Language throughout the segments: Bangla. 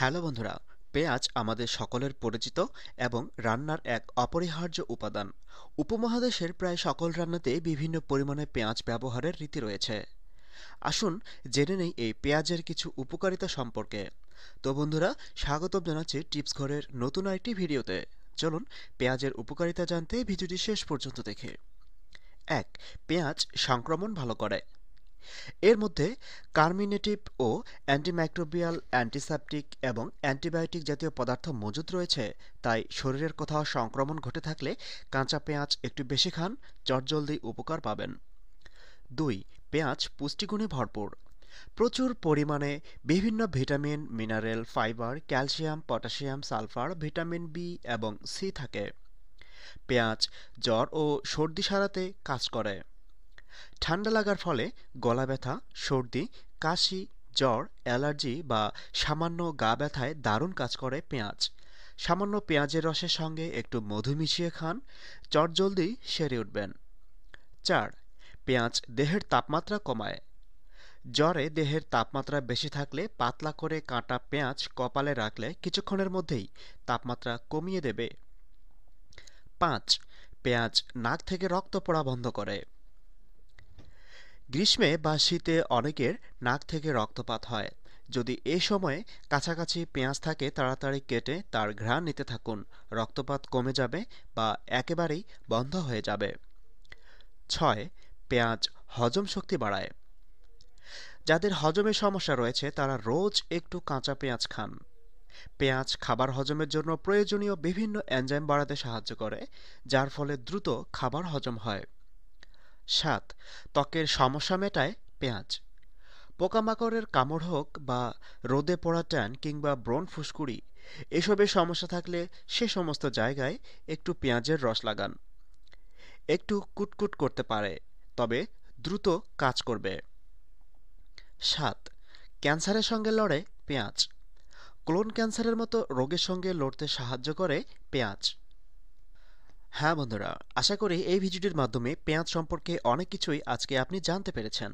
হ্যালো বন্ধুরা, পেঁয়াজ আমাদের সকলের পরিচিত এবং রান্নার এক অপরিহার্য উপাদান। উপমহাদেশের প্রায় সকল রান্নাতে বিভিন্ন পরিমাণে পেঁয়াজ ব্যবহারের রীতি রয়েছে। আসুন জেনে নেই এই পেঁয়াজের কিছু উপকারিতা সম্পর্কে। তো বন্ধুরা, স্বাগতম জানাচ্ছি টিপস ঘরের নতুন আরেকটি ভিডিওতে। চলুন পেঁয়াজের উপকারিতা জানতে ভিডিওটি শেষ পর্যন্ত দেখে। এক, পেঁয়াজ সংক্রমণ ভালো করে। এর মধ্যে কার্মিনেটিভ ও অ্যান্টিমাইক্রোবিয়াল অ্যান্টিসেপটিক এবং অ্যান্টিবায়োটিক জাতীয় পদার্থ মজুদ রয়েছে, তাই শরীরের কোথাও সংক্রমণ ঘটে থাকলে কাঁচা পেঁয়াজ একটু বেশি খান, চটজলদি উপকার পাবেন। দুই, পেঁয়াজ পুষ্টিগুণে ভরপুর। প্রচুর পরিমাণে বিভিন্ন vitamin, mineral, fibre, calcium, potassium, sulphur, vitamin B এবং সি থাকে। পেঁয়াজ জ্বর ও সর্দি সারাতে কাজ করে। ঠান্ডা লাগার ফলে গলা ব্যথা, সর্দি, কাশি, জ্বর, অ্যালার্জি বা সামান্য গা ব্যথায় দারুণ কাজ করে পেঁয়াজ। সামান্য পেঁয়াজের রসের সঙ্গে একটু মধু মিশিয়ে খান চটজলদি সেরে উঠবেন। চার, পেঁয়াজ দেহের তাপমাত্রা কমায়। জ্বরে দেহের তাপমাত্রা বেশি থাকলে পাতলা করে কাঁটা পেঁয়াজ কপালে রাখলে কিছুক্ষণের মধ্যেই তাপমাত্রা কমিয়ে দেবে। পাঁচ, পেঁয়াজ নাক থেকে রক্ত পড়া বন্ধ করে। গ্রীষ্মে বা শীতে অনেকের নাক থেকে রক্তপাত হয়। যদি এ সময়ে কাছাকাছি পেঁয়াজ থাকে, তাড়াতাড়ি কেটে তার ঘ্রাণ নিতে থাকুন। রক্তপাত কমে যাবে বা একেবারেই বন্ধ হয়ে যাবে। ছয়, পেঁয়াজ হজম শক্তি বাড়ায়। যাদের হজমের সমস্যা রয়েছে, তারা রোজ একটু কাঁচা পেঁয়াজ খান। পেঁয়াজ খাবার হজমের জন্য প্রয়োজনীয় বিভিন্ন এনজাইম বাড়াতে সাহায্য করে, যার ফলে দ্রুত খাবার হজম হয়। সাত, ত্বকের সমস্যা মেটায় পেঁয়াজ। পোকামাকড়ের কামড় হোক বা রোদে পড়া ট্যান কিংবা ব্রণ ফুসকুড়ি, এসবের সমস্যা থাকলে সে সমস্ত জায়গায় একটু পেঁয়াজের রস লাগান। একটু কুটকুট করতে পারে, তবে দ্রুত কাজ করবে। সাত, ক্যান্সারের সঙ্গে লড়ে পেঁয়াজ। ক্লোন ক্যান্সারের মতো রোগের সঙ্গে লড়তে সাহায্য করে পেঁয়াজ। হ্যাঁ বন্ধুরা, আশা করি এই ভিডিওটির মাধ্যমে পেঁয়াজ সম্পর্কে অনেক কিছুই আজকে আপনি জানতে পেরেছেন।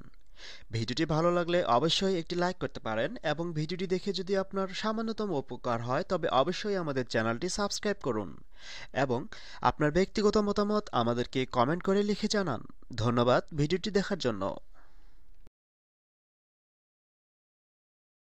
ভিডিওটি ভালো লাগলে অবশ্যই একটি লাইক করতে পারেন এবং ভিডিওটি দেখে যদি আপনার সামান্যতম উপকার হয়, তবে অবশ্যই আমাদের চ্যানেলটি সাবস্ক্রাইব করুন এবং আপনার ব্যক্তিগত মতামত আমাদেরকে কমেন্ট করে লিখে জানান। ধন্যবাদ ভিডিওটি দেখার জন্য।